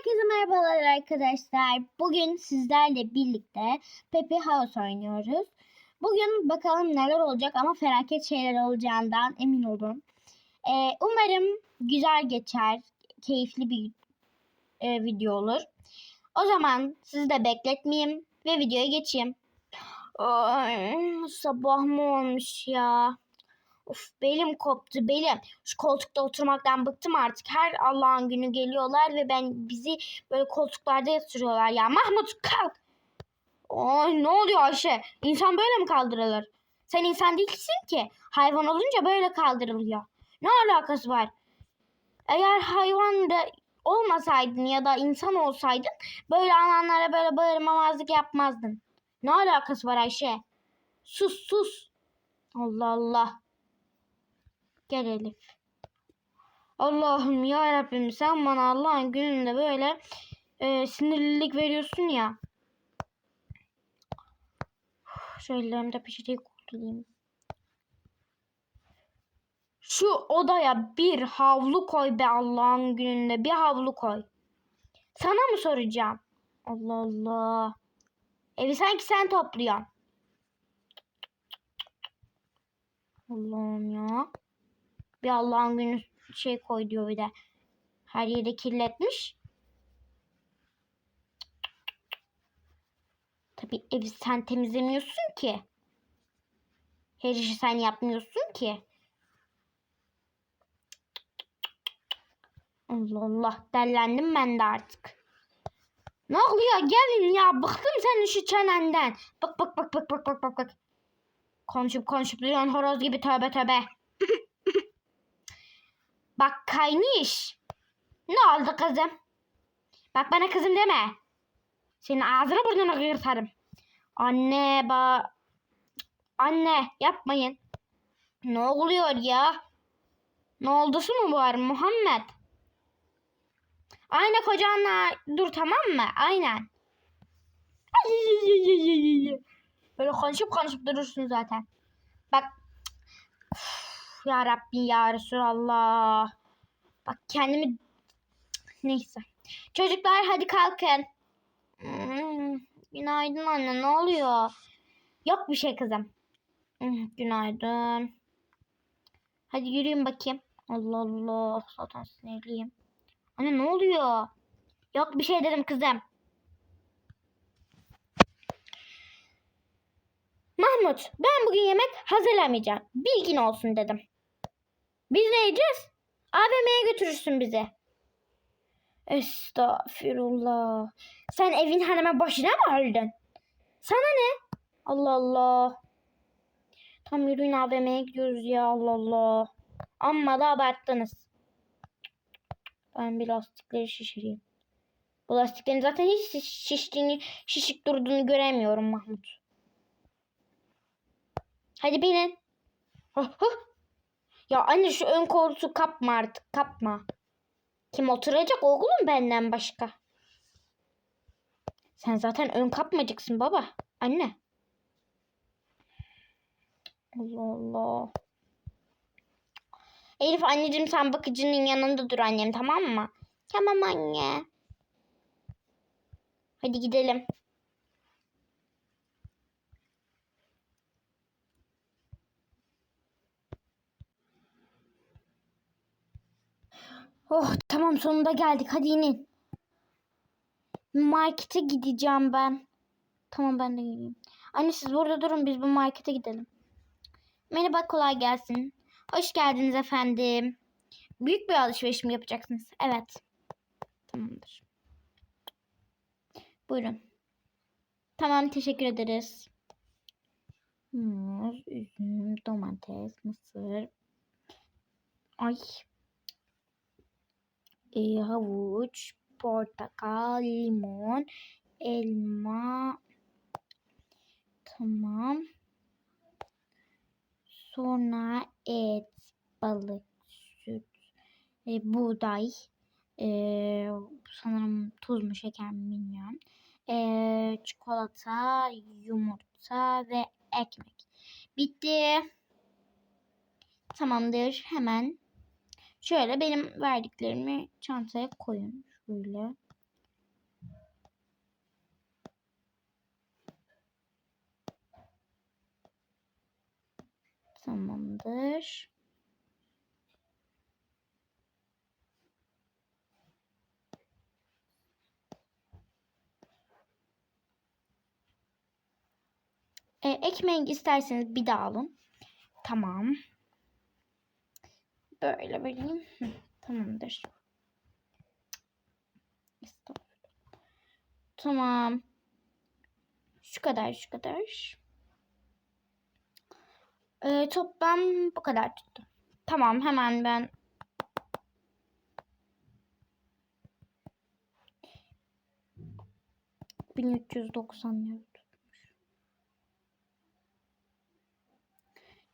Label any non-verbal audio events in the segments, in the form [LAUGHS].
Herkese merhabalar arkadaşlar. Bugün sizlerle birlikte Pepe House oynuyoruz. Bugün bakalım neler olacak ama felaket şeyler olacağından emin olun. Ee, umarım güzel geçer, keyifli bir e, video olur. O zaman sizi de bekletmeyeyim ve videoya geçeyim. Ay, sabah mı olmuş ya? Of belim koptu belim. Şu koltukta oturmaktan bıktım artık. Her Allah'ın günü geliyorlar ve ben bizi böyle koltuklarda yatırıyorlar ya. Mahmut kalk. Ay ne oluyor Ayşe? İnsan böyle mi kaldırılır? Sen insan değilsin ki. Hayvan olunca böyle kaldırılıyor. Ne alakası var? Eğer hayvan da olmasaydın ya da insan olsaydın böyle alanlara böyle bağırmamazlık yapmazdın. Ne alakası var Ayşe? Sus sus. Allah Allah. Gel Elif. Allah'ım ya Rabbim sen bana Allah'ın gününde böyle e, sinirlilik veriyorsun ya. Şu ellerimde peçeteyi kurtulayım. Şu odaya bir havlu koy be Allah'ın gününde bir havlu koy. Sana mı soracağım? Allah Allah. Evi sanki sen topluyorsun. Allah'ım ya. Bir Allah'ın günü şey koy diyor bir de. Her yeri kirletmiş. Tabii evi sen temizlemiyorsun ki. Her işi sen yapmıyorsun ki. Allah Allah dellendim ben de artık. Ne oluyor gelin ya bıktım senin şu çenenden. Bak bak bak bak bak bak bak bak. Konuşup konuşup duruyorsun horoz gibi tövbe tövbe. [LAUGHS] Bak kayniş. Ne oldu kızım? Bak bana kızım deme. Senin ağzını burnunu kırtarım. Anne ba... Anne yapmayın. Ne oluyor ya? Ne oldusu mu var Muhammed? Aynı kocanla dur tamam mı? Aynen. Böyle konuşup konuşup durursun zaten. Bak. Ya Rabbi ya Resulallah. Bak kendimi neyse. Çocuklar hadi kalkın. Hmm, günaydın anne ne oluyor? Yok bir şey kızım. Hmm, günaydın. Hadi yürüyün bakayım. Allah Allah. Zaten sinirliyim. Anne ne oluyor? Yok bir şey dedim kızım. Mahmut ben bugün yemek hazırlamayacağım. Bilgin olsun dedim. Biz ne yiyeceğiz? AVM'ye götürürsün bizi. Estağfirullah. Sen evin hanıma başına mı öldün? Sana ne? Allah Allah. Tam yürüyün AVM'ye gidiyoruz ya Allah Allah. Amma da abarttınız. Ben bir lastikleri şişireyim. Bu lastiklerin zaten hiç şiş- şiştiğini, şişik durduğunu göremiyorum Mahmut. Hadi binin. Hah, hah. Ya anne şu ön koltuğu kapma artık kapma. Kim oturacak oğlum benden başka? Sen zaten ön kapmayacaksın baba. Anne. Allah Allah. Elif anneciğim sen bakıcının yanında dur annem tamam mı? Tamam anne. Hadi gidelim. Oh tamam sonunda geldik. Hadi inin. Markete gideceğim ben. Tamam ben de geleyim. Anne siz burada durun biz bu markete gidelim. Merhaba kolay gelsin. Hoş geldiniz efendim. Büyük bir alışveriş mi yapacaksınız? Evet. Tamamdır. Buyurun. Tamam teşekkür ederiz. Muz, üzüm, domates, mısır. Ay. E, havuç, portakal, limon, elma. Tamam. Sonra et, balık, süt, e, buğday, e, sanırım tuz mu şeker mi bilmiyorum. E, çikolata, yumurta ve ekmek. Bitti. Tamamdır. Hemen Şöyle benim verdiklerimi çantaya koyun. Şöyle. Tamamdır. Ee, ekmeği isterseniz bir daha alın. Tamam. Böyle vereyim. Hı, tamamdır. Tamam. Şu kadar şu kadar. Ee, toplam bu kadar tuttu. Tamam hemen ben bin üç yüz doksan lira tutmuş.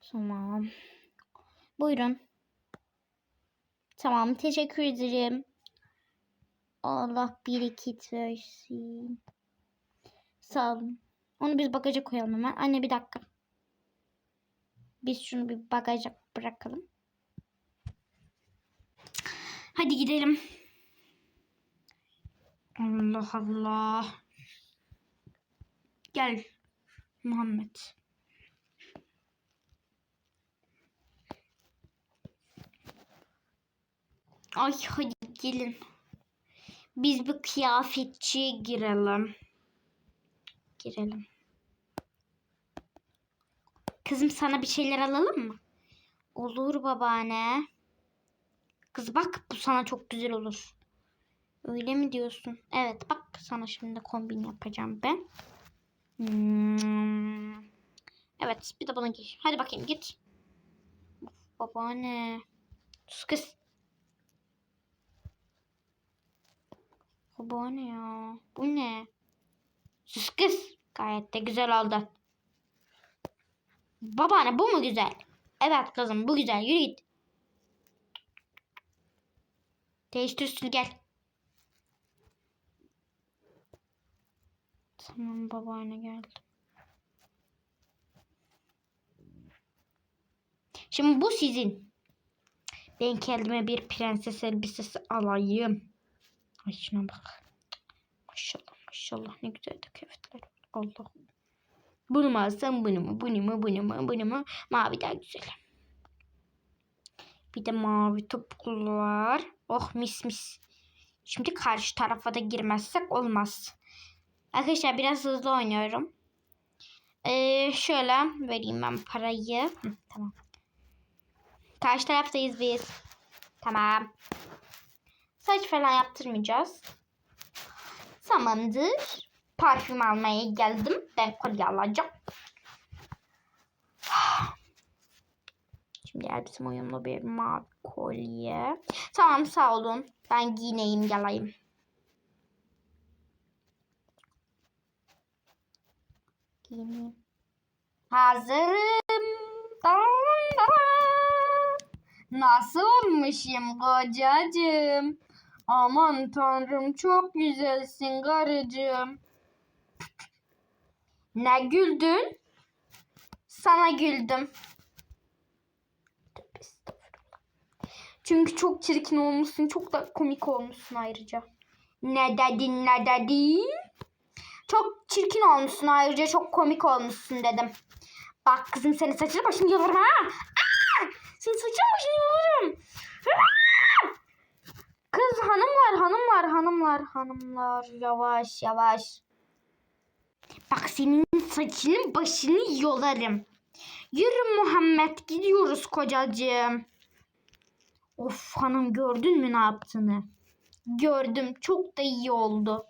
Tamam. Buyurun. Tamam teşekkür ederim. Allah bereket versin. Sağ olun. Onu biz bagaja koyalım hemen. Anne bir dakika. Biz şunu bir bagaja bırakalım. Hadi gidelim. Allah Allah. Gel Muhammed. Ay hadi gelin. Biz bir kıyafetçiye girelim. Girelim. Kızım sana bir şeyler alalım mı? Olur babaanne. Kız bak bu sana çok güzel olur. Öyle mi diyorsun? Evet bak sana şimdi kombin yapacağım ben. Hmm. Evet bir de bunu giy. Hadi bakayım git. Of, babaanne. Sus kız. Babaanne ya. Bu ne? Sus kız. Gayet de güzel oldu. Babaanne bu mu güzel? Evet kızım bu güzel. Yürü git. Değiştir üstünü gel. Tamam babaanne geldi. Şimdi bu sizin. Ben kendime bir prenses elbisesi alayım. Ay şuna bak. Maşallah maşallah ne güzel de kıyafetler. Allah. Bunu mu alsam bunu mu bunu mu bunu mu bunu mu mavi daha güzel. Bir de mavi topuklu var. Oh mis mis. Şimdi karşı tarafa da girmezsek olmaz. Arkadaşlar biraz hızlı oynuyorum. Ee, şöyle vereyim ben parayı. Hı, tamam. Karşı taraftayız biz. Tamam. Saç falan yaptırmayacağız. Tamamdır. Parfüm almaya geldim. Ben kolye alacağım. Şimdi elbisem uyumlu bir mavi kolye. Tamam sağ olun. Ben giyineyim geleyim. Giyineyim. Hazırım. Nasıl olmuşum kocacığım? Aman tanrım çok güzelsin karıcığım. Ne güldün? Sana güldüm. Çünkü çok çirkin olmuşsun. Çok da komik olmuşsun ayrıca. Ne dedin ne dedin? Çok çirkin olmuşsun ayrıca çok komik olmuşsun dedim. Bak kızım senin saçını başını yolarım ha. Aa! Senin saçını başını yolarım. Aa! Kız hanım var hanım var hanımlar hanımlar yavaş yavaş. Bak senin saçını başını yolarım. Yürü Muhammed gidiyoruz kocacığım. Of hanım gördün mü ne yaptığını? Gördüm çok da iyi oldu.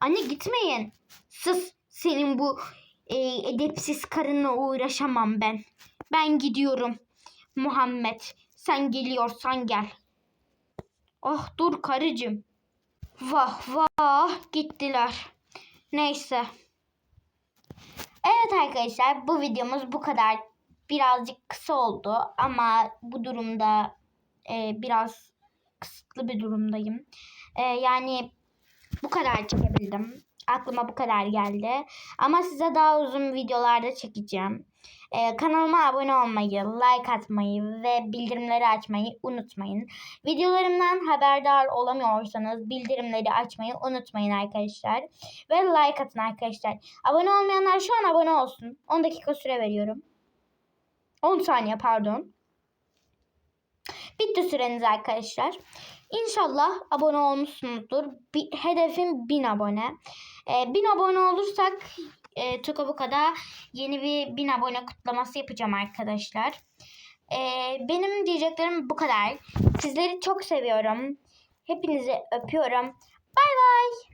Anne gitmeyin. Sus senin bu e, edepsiz karınla uğraşamam ben. Ben gidiyorum. Muhammed sen geliyorsan gel. Ah dur karıcığım. Vah vah gittiler. Neyse. Evet arkadaşlar bu videomuz bu kadar. Birazcık kısa oldu ama bu durumda e, biraz kısıtlı bir durumdayım. E, yani bu kadar çekebildim. Aklıma bu kadar geldi. Ama size daha uzun videolarda çekeceğim. Ee, kanalıma abone olmayı, like atmayı ve bildirimleri açmayı unutmayın. Videolarımdan haberdar olamıyorsanız bildirimleri açmayı unutmayın arkadaşlar. Ve like atın arkadaşlar. Abone olmayanlar şu an abone olsun. 10 dakika süre veriyorum. 10 saniye pardon. Bitti süreniz arkadaşlar. İnşallah abone olmuşsunuzdur. Bir, hedefim 1000 abone. Ee, 1000 abone olursak e, Tukabuka'da yeni bir 1000 abone kutlaması yapacağım arkadaşlar. Ee, benim diyeceklerim bu kadar. Sizleri çok seviyorum. Hepinizi öpüyorum. Bay bay.